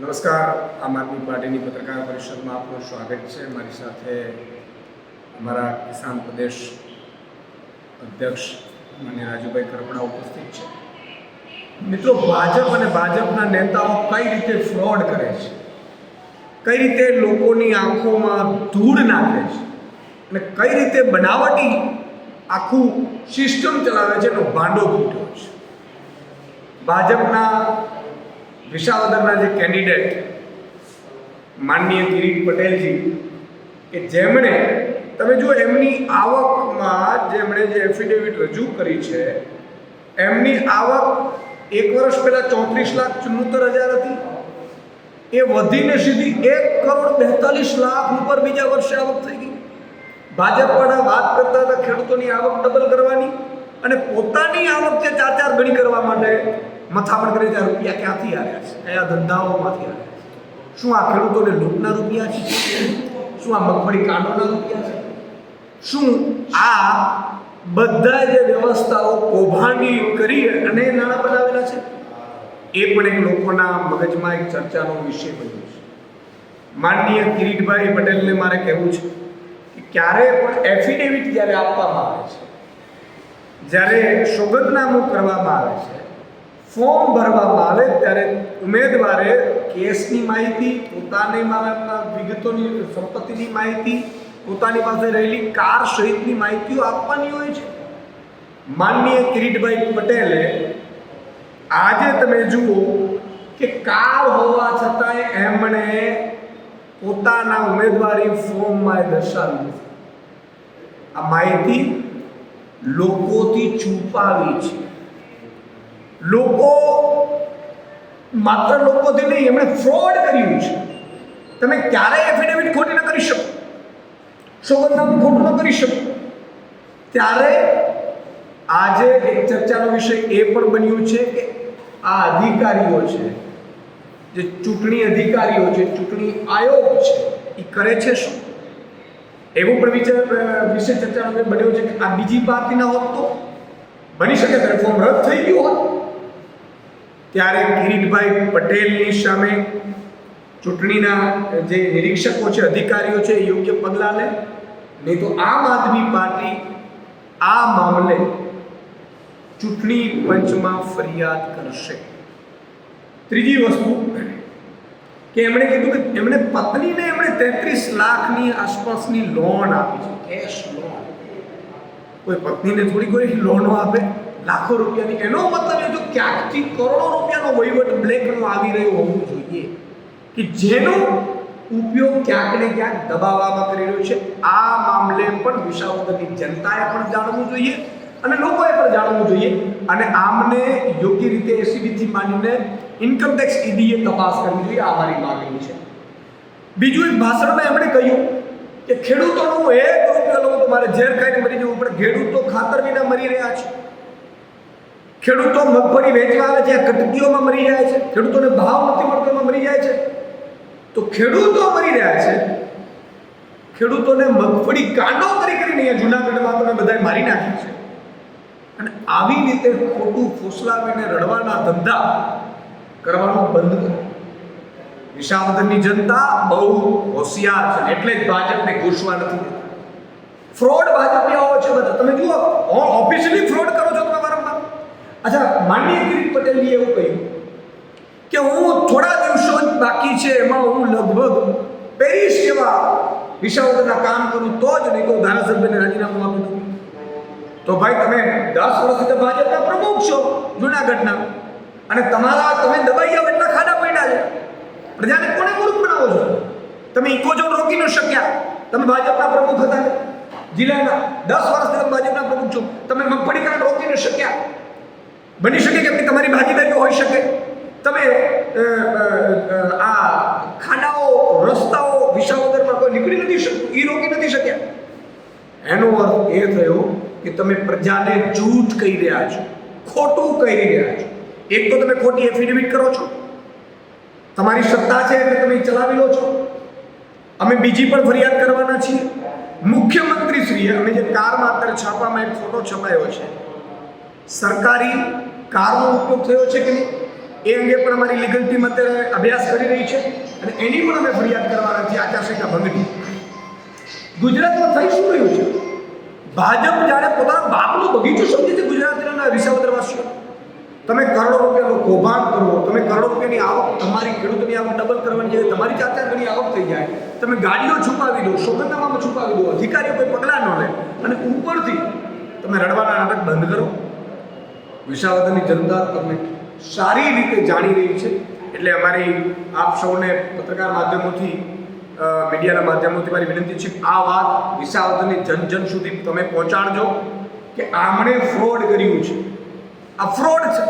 નમસ્કાર, આમ આદમી પાર્ટીની પત્રકાર પરિષદમાં આપનું સ્વાગત છે. મારી સાથે અમારા કિસાન પ્રદેશ અધ્યક્ષ માન્ય રાજુભાઈ કરપડા ઉપસ્થિત છે. મિત્રો, ભાજપ અને ભાજપના નેતાઓ કઈ રીતે ફ્રોડ કરે છે? કઈ રીતે લોકોની આંખોમાં ધૂળ નાખે છે? અને કઈ રીતે બનાવટી આખું સિસ્ટમ ચલાવે છે એનો ભાંડો ફૂટ્યો છે? ભાજપના વિસાવદરના જે કેન્ડિડેટ માનનીય કિરીટ પટેલજી, કે જેમણે, તમે જો એમની આવકમાં જેમણે જે એફિડેવિટ રજૂ કરી છે, એમની આવક એક વર્ષ પહેલાં ચોત્રીસ લાખ ચુમ્મોતેર હજાર હતી. એ વધીને સીધી એક કરોડ બેતાલીસ લાખ ઉપર બીજા વર્ષે આવક થઈ ગઈ. ભાજપવાળા વાત કરતા હતા ખેડૂતોની આવક ડબલ કરવાની અને પોતાની આવક જે ચાર ચાર ગણી કરવા માટે મથામણ કરે ત્યાં રૂપિયા ક્યાંથી આવ્યા છે? કયા ધંધાઓમાંથી આવ્યા છે? શું આ ખેડૂતોને લૂંટના રૂપિયા છે? શું આ મગફળી કાંડોના રૂપિયા છે? શું આ બધા જે વ્યવસ્થાઓ કૌભાંડી કરી અને નાણાં બનાવેલા છે? એ પણ એક લોકોના મગજમાં એક ચર્ચાનો વિષય બન્યો છે. માનનીય કિરીટભાઈ પટેલને મારે કહેવું છે કે ક્યારે પણ એફિડેવિટ જ્યારે આપવામાં આવે છે, જ્યારે સોગંદનામું કરવામાં આવે છે ફોર્મ ભરવામાં આવે ત્યારે ઉમેદવારે કેસની માહિતી, પોતાની વિગતોની સંપત્તિની માહિતી, પોતાની પાસે રહેલી કાર સહિતની માહિતીઓ આપવાની હોય છે. માનનીય કિરીટભાઈ પટેલે આજે તમે જુઓ કે કાર હોવા છતાંય એમણે પોતાના ઉમેદવારી ફોર્મમાં એ દર્શાવ્યું આ માહિતી લોકોથી છુપાવી છે. લોકો, માત્ર લોકોથી નહીં, એમણે ફ્રોડ કર્યું છે. તમે ક્યારેય એફિડેવિટ ખોટી ન કરી શકો. સોગંદનામું ખોટું ન કરી શકો. ત્યારે આજે એક ચર્ચાનો વિષય એ પણ બન્યું છે કે આ અધિકારીઓ છે, જે ચૂંટણી અધિકારીઓ છે, ચૂંટણી આયોગ છે, એ કરે છે શું? એવું પણ વિચાર વિશે ચર્ચાનો બન્યો છે કે આ બીજી પાર્ટીના હોત તો બની શકે, ત્યારે ફોર્મ રદ થઈ ગયું હોત. ત્યારે કિરીટભાઈ પટેલની સામે ચૂંટણીના જે નિરીક્ષકો છે, અધિકારીઓ છે યોગ્ય પગલાં લે. નહીં તો આમ આદમી પાર્ટી આ મામલે ચૂંટણી પંચમાં ફરિયાદ કરશે. ત્રીજી વસ્તુ, કે એમણે કીધું કે એમણે પત્નીને એમણે તેત્રીસ લાખની આસપાસની લોન આપી છે કેશ લોન કોઈ પત્નીને થોડી કોઈ લોનો આપે? લાખો રૂપિયાની એનો મતલબ એ જો ક્યાંકથી કરોડો રૂપિયાનો વહીવટ બ્લેકનો આવી રહ્યો હોવું જોઈએ. કે જેનો ઉપયોગ ક્યાંક ને ક્યાંક દબાવવામાં કરી રહ્યો છે. આ મામલે પણ વિસાવદરની જનતાએ પણ જાણવું જોઈએ અને લોકોએ પણ જાણવું જોઈએ. અને આમને યોગ્ય રીતે એસીબીથી માંડીને ઇન્કમ ટેક્સ ઈડીએ તપાસ કરવી જોઈએ, આ મારી માગણી છે. બીજું એક ભાષણમાં એમણે કહ્યું કે ખેડૂતોનું એક રૂપિયા લોકો તમારે મારે ઝેર ખાઈને મરી જવું પણ ખેડૂતો ખાતર વિના મરી રહ્યા છે. ખેડૂતો મગફળી વેચવા આવે છે, કટકીઓમાં મરી જાય છે, ખેડૂતોને ભાવ નથી મળતો, એમાં મરી જાય છે. તો ખેડૂતો મરી રહ્યા છે. ખેડૂતોને મગફળી કાંડો કરી કરીને અહીંયા જુનાગઢમાં તમે બધાએ મારી નાખ્યા છે. અને આવી રીતે ખોટું ફોસલાવીને રડવાના ધંધા કરવાનું બંધ કરો. વિશાવદનની જનતા બહુ હોશિયાર છે, એટલે જ ભાજપને ઘૂસવા નથી ફ્રોડ ફ્રોડ આવો છે બધા. તમે જુઓ, ઓફિશિયલી ફ્રોડ કરો છો તમે વારંવાર અચ્છા માનનીય કિરીટ એવું કહ્યું કે હું થોડા દિવસો જ બાકી છે, એમાં હું લગભગ પેરિસ જેવા વિષયોના કામ કરું તો જ નહીં તો ધારાસભ્યને રાજીનામું આપી દઉં. તો ભાઈ, તમે દસ વર્ષથી ભાજપના પ્રમુખ છો જુનાગઢના. અને તમારા તમે દબાઈ આવો એટલા ખાડા પડ્યા છે. પ્રજાને કોને મૂર્ખ બનાવો છો? તમે ઇકોઝોન રોકી ન શક્યા. તમે ભાજપના પ્રમુખ હતા. જિલ્લાના દસ વર્ષથી તમે ભાજપના પ્રમુખ છો. તમે મગફળી રોકી ન શક્યા. બની શકે કે તમારી ભાગીદારીઓ હોઈ શકે? તમે આ ખાડાઓ, રસ્તાઓ, વિસાવદરમાં કોઈ નીકળી નથી શક્યું? એ રોકી નથી શક્યા? એનો અર્થ એ થયો કે તમે પ્રજાને જૂઠ કહી રહ્યા છો, ખોટું કહી રહ્યા છો. એક તો તમે ખોટી એફિડેવિટ કરો છો. તમારી સત્તા છે એટલે તમે ચલાવી લો છો. અમે બીજી પણ ફરિયાદ કરવાના છીએ. મુખ્યમંત્રી શ્રીએ અમે જે કારમાં અત્યારે છાપામાં એક ફોટો છપાયો છે સરકારી કારનો ઉપયોગ થયો છે કે નહીં? એ અંગે પણ અમારી લીગલ ટીમ અત્યારે અભ્યાસ કરી રહી છે અને એની પણ અમે ફરિયાદ કરવાના છીએ આચારસંહિતા ભંગની ગુજરાતમાં થઈ શું રહ્યું છે? ભાજપ જાણે પોતાના બાપનો બગીચો સમજે છે ગુજરાતના વિસાવદરવાસીઓ. તમે કરોડો રૂપિયાનું કૌભાંડ કરો, તમે કરોડો રૂપિયાની આવક તમારી ખેડૂતોની આવક ડબલ કરવાની જોઈએ તમારી જાતે ઘણી આવક થઈ જાય. તમે ગાડીઓ છુપાવી દો, સોગંદનામામાં છુપાવી દો, અધિકારીઓ કોઈ પગલાં ન લે. અને ઉપરથી તમે રડવાના નાટક બંધ કરો. વિસાવદરની જનતા તમને સારી રીતે જાણી રહી છે. એટલે અમારી આપ સૌને પત્રકાર માધ્યમોથી મીડિયાના માધ્યમોથી મારી વિનંતી છે, આ વાત વિસાવદરની જન જન સુધી તમે પહોંચાડજો કે આમણે ફ્રોડ કર્યું છે. આ ફ્રોડ છે.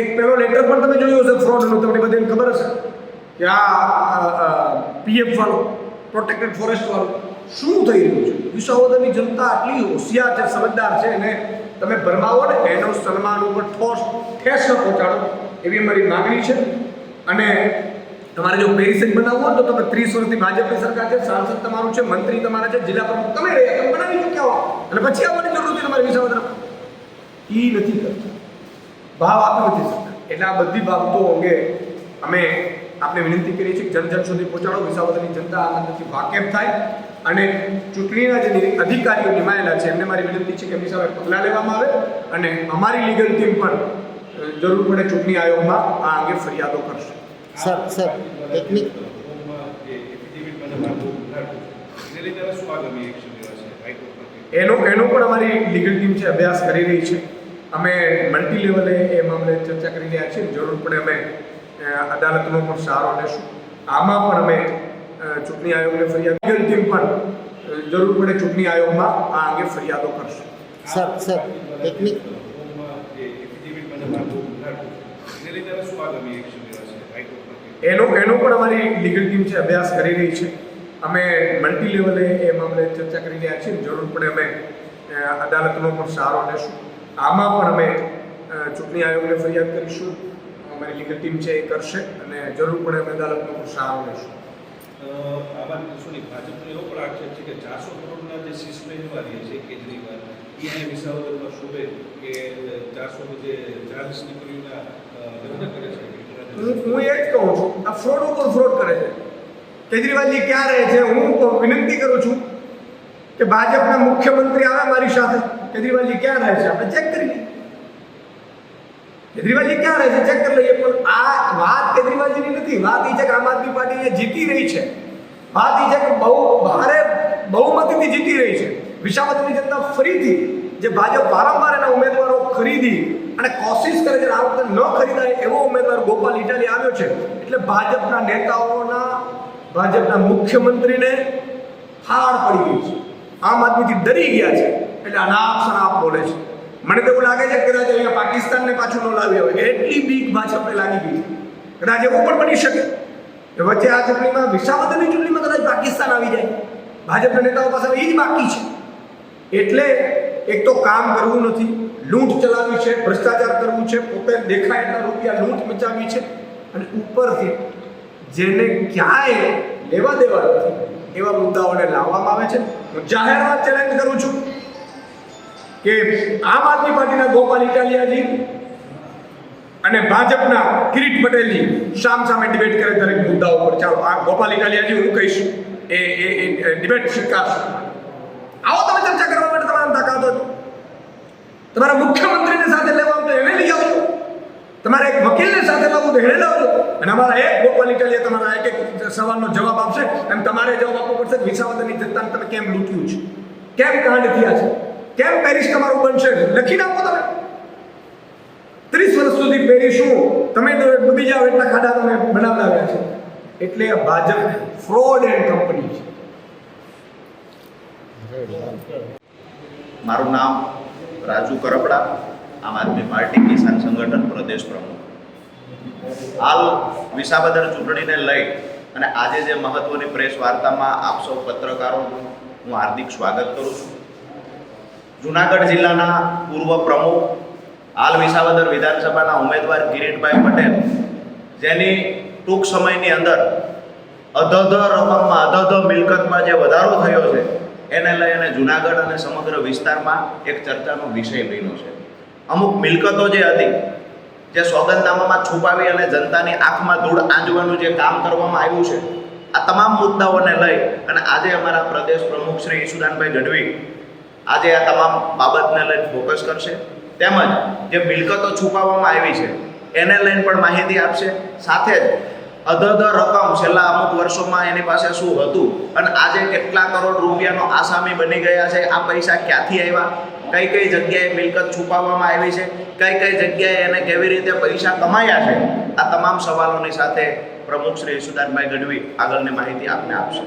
એક પેલો લેટર પણ તમે જોયો હશે ફ્રોડનો તમને બધાને ખબર હશે કે આ પીએફ વાળો પ્રોટેક્ટેડ ફોરેસ્ટ વાળો શું થઈ રહ્યું છે? વિસાવદરની જનતા આટલી હોશિયાર છે, સમજદાર છે અને તમે ભરમાવો ને એનો સન્માન ઉપર ઠોસ ઠેસ ન પહોંચાડો, એવી અમારી માગણી છે. અને તમારે જો પેરિસન બનાવવું હોય તો તમે ત્રીસ વર્ષથી ભાજપની સરકાર છે, સાંસદ તમારું છે, મંત્રી તમારા છે, જિલ્લા પ્રમુખ તમે રહ્યા તમે બનાવી ચૂક્યા હો. અને પછી આવવાની જરૂર નથી તમારે તરફ એ નથી કરતા. ભાવ આપી નથી શકતા એટલે આ બધી બાબતો અંગે અમે આપણે વિનંતી કરીએ છીએ જન જન સુધી પહોંચાડો. વિસાવદરની જનતા આનંદથી વાકેફ થાય અને ચૂંટણીના જે અધિકારીઓ નિમાયેલા છે એમને મારી વિનંતી છે કે એમની સામે પગલાં લેવામાં આવે અને અમારી લીગલ ટીમ પણ જરૂર પડે ચૂંટણી આયોગમાં આ અંગે ફરિયાદો કરશે. સર સર ટેકનિક એનો એનો પણ અમારી લીગલ ટીમ છે અભ્યાસ કરી રહી છે. અમે મલ્ટી લેવલે એ મામલે ચર્ચા કરી રહ્યા છીએ. જરૂર પડે અમે અદાલતનો પણ સહારો લેશું આમાં પણ અમે ચૂંટણી આયોગને ફરિયાદ લીગલ ટીમ પણ જરૂર પડે ચૂંટણી આયોગમાં આ અંગે ફરિયાદો કરશે. સર સર ટેકનિક એનો એનો પણ અમારી લીગલ ટીમ છે અભ્યાસ કરી રહી છે. અમે મલ્ટી લેવલે એ મામલે ચર્ચા કરી રહ્યા છીએ. જરૂર પડે અમે અદાલતનો પણ સહારો લેશું આમાં પણ અમે ચૂંટણી આયોગને ફરિયાદ કરીશું. અમારી લીગલ ટીમ છે એ કરશે અને જરૂર પડે અમે અદાલતનો પણ સહારો લેશું. આમાં શું નહીં ભાજપનો એવો પણ આક્ષેપ છે કે ચારસો કરોડના જે સિસ્ટમ વાળીએ છે કેજરીવાલ એ અહીંયા વિસાવદરમાં શોભે કે ચારસો જે ચાલીસ દીકરીઓના લગ્ન કરે છે હું હું એ જ કહું છું આ ફ્રોડ ઉપર ફ્રોડ કરે છે. કેજરીવાલજી ક્યાં રહે છે? હું વિનંતી કરું છું કે ભાજપના મુખ્યમંત્રી આવે મારી સાથે. કેજરીવાલજી ક્યાં રહે છે? આપણે ચેક કરી લઈએ. કેજરીવાલજી ક્યાં રહે છે? ચેક કરી લઈએ. પણ આ વાત કેજરીવાલજીની નથી. વાત એ છે કે આમ આદમી પાર્ટી જીતી રહી છે. વાત એ છે કે બહુ ભારે બહુમતીથી જીતી રહી છે. વિસાવદરની જનતા ફરીથી જે ભાજપ વારંવાર એના ઉમેદવારો ખરીદી અને કોશિશ કરે છે આ વખતે ન ખરીદાય એવો ઉમેદવાર ગોપાલ ઇટાલી આવ્યો છે. એટલે ભાજપના નેતાઓના, ભાજપના મુખ્યમંત્રીને હાર પડી ગઈ છે. આમ આદમીથી ડરી ગયા છે. એટલે અનાપ શનાપ બોલે છે. મને તો એવું લાગે છે કે કદાચ અહીંયા પાકિસ્તાનને પાછું ન લાવ્યા હોય એટલી બીક ભાજપને લાગી ગઈ. કદાચ એવું પણ બની શકે કે વચ્ચે આ ચૂંટણીમાં, વિસાવદરની ચૂંટણીમાં કદાચ પાકિસ્તાન આવી જાય. ભાજપના નેતાઓ પાસે એ જ બાકી છે. એટલે એક તો કામ કરવું નથી, લૂંટ ચલાવવી છે, ભ્રષ્ટાચાર કરવું છે, પોતે દેખાય એટલા રૂપિયા લૂંટ મચાવી છે. અને ઉપરથી જેને ક્યાંય લેવા દેવા નથી, એવા મુદ્દાઓને લાવવામાં આવે છે. હું જાહેરમાં ચેલેન્જ કરું છું. કે આમ આદમી પાર્ટીના ગોપાલ ઇટાલિયાજી અને ભાજપના કિરીટ પટેલજી સામ સામે ડિબેટ કરે દરેક મુદ્દાઓ પર ચાલો, આ ગોપાલ ઇટાલિયાજી, હું કહીશ, એ એ ડિબેટ સ્વીકારશે આવો તમે ચર્ચા કરવા માટે તમારા તાકાત હોય તમારા મુખ્યમંત્રીને સાથે લેવા તો એને લઈ આવજો તમારે એક વકીલને સાથે લાવવું તો એને લાવજો અને અમારા એક ગોપાલ ઇટાલિયા તમારા એક એક સવાલનો જવાબ આપશે એમ તમારે જવાબ આપવો પડશે વિસાવદરની જનતાને તમે કેમ લૂંટ્યું છે? કેમ કાંડ થયા છે? કેમ પેરિસ તમારું બનશે લખી નાખો તમે. ત્રીસ વર્ષ સુધી પેરિસ શું? તમે ડૂબી જાઓ, એટલા ખાડા તમે બનાવડાવ્યા છે. એટલે આ ભાજપ ફ્રોડ એન્ડ કંપની છે. મારું નામ રાજુ કરપડા, આમ આદમી પાર્ટી કિસાન સંગઠન પ્રદેશ પ્રમુખ. હાલ વિસાવદર ચૂંટણીને લઈ અને આજે જે મહત્વની પ્રેસ વાર્તામાં આપ સૌ પત્રકારોનું હું હાર્દિક સ્વાગત કરું છું. જુનાગઢ જિલ્લાના પૂર્વ પ્રમુખ હાલ વિસાવદર વિધાનસભાના ઉમેદવાર કિરીટભાઈ પટેલ, જેની ટૂંક સમયની અંદર અધધ રકમમાં, અધધ મિલકતમાં જે વધારો થયો છે, એને લઈ અને જુનાગઢ અને સમગ્ર વિસ્તારમાં એક ચર્ચાનો વિષય બન્યો છે. અમુક મિલકતો જે હતી, જે સોગંદનામામાં છુપાવી અને જનતાની આંખમાં ધૂળ આંજવાનું જે કામ કરવામાં આવ્યું છે, આ તમામ મુદ્દાઓને લઈ અને આજે અમારા પ્રદેશ પ્રમુખ શ્રી ઈશુદાનભાઈ ગઢવી આજે આ તમામ બાબતને લઈને ફોકસ કરશે. તેમજ જે મિલકતો છુપાવવામાં આવી છે, એને લઈને પણ માહિતી આપશે. સાથે જ અધધ રકમ છેલ્લા અમુક વર્ષોમાં એની પાસે શું હતું અને આજે કેટલા કરોડ રૂપિયાનો આસામી બની ગયા છે, આ પૈસા ક્યાંથી આવ્યા? કઈ કઈ જગ્યાએ મિલકત છુપાવવામાં આવી છે? કઈ કઈ જગ્યાએ એને કેવી રીતે પૈસા કમાયા છે? આ તમામ સવાલોની સાથે પ્રમુખ શ્રી ઈશુદાનભાઈ ગઢવી આગળની માહિતી આપને આપશે.